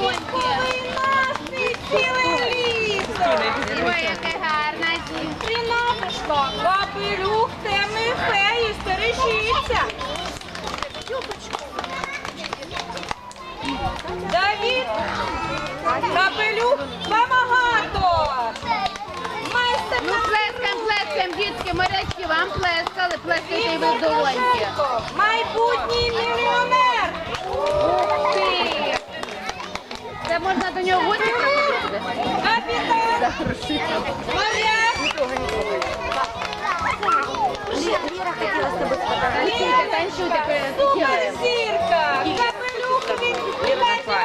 Ой, яка гарна жінка. Бабелюк, теми феї, стережіться. Давід, бабелюк, мама гато. Ну, плескаємо, плескаємо, дітки, морячки, вам плескали, плескайте і ви в долоньки. Майбутній мільйон. Капітан моряк. Танцюйте, танцюйте перед Суперзірка. Капелюх від Лесі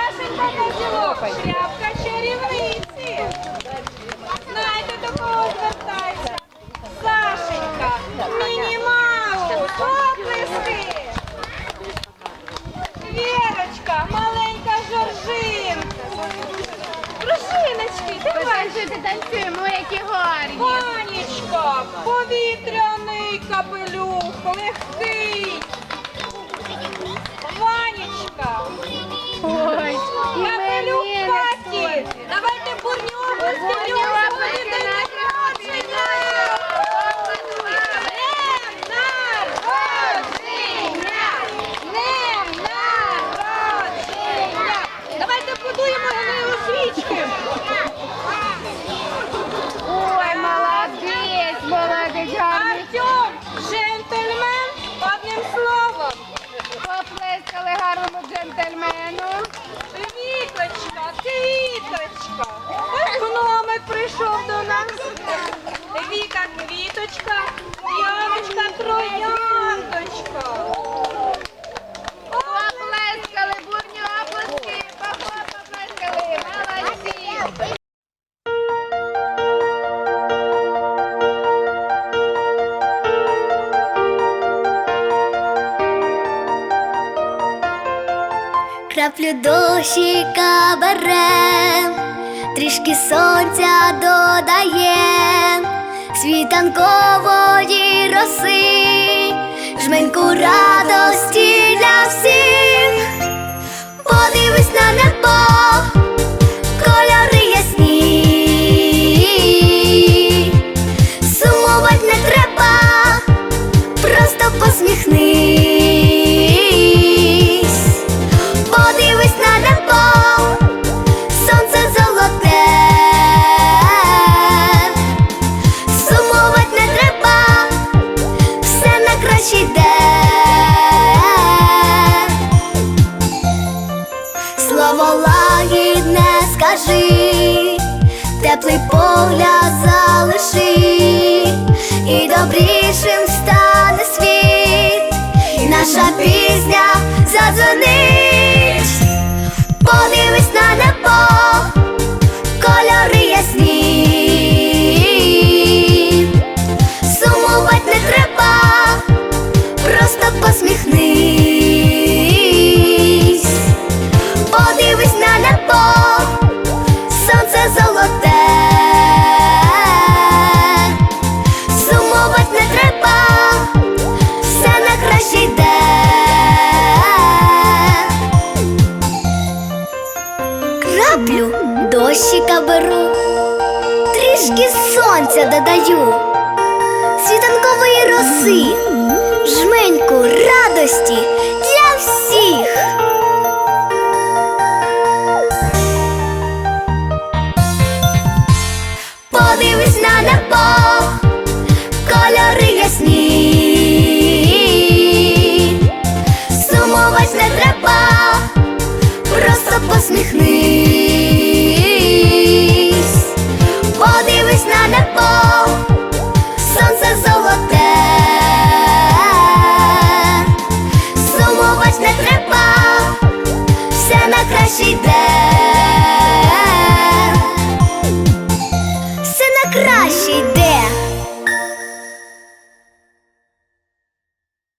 Сашенька Козілок, Танцюйте, танцюємо, які гарні. Ванечка, повітряний капелюх, легкий. квіточка, Яночка, трояндочка. Поплескали, бурні оплески, папа поплескали, молодці. Краплю дощика берем, трішки сонця додаєм, Світанкової роси, жменьку радості для скажи, теплий погляд залиши, і добрішим стане світ, і наша пісня задзвонить. Подивись на небо, кольори ясні, сумувати не треба, просто посміхнись. Беру, трішки сонця додаю, світанкової роси, жменьку радості для всіх. Подивись на небо, кольори ясні, сумувати не треба, просто посміхнись, на небо,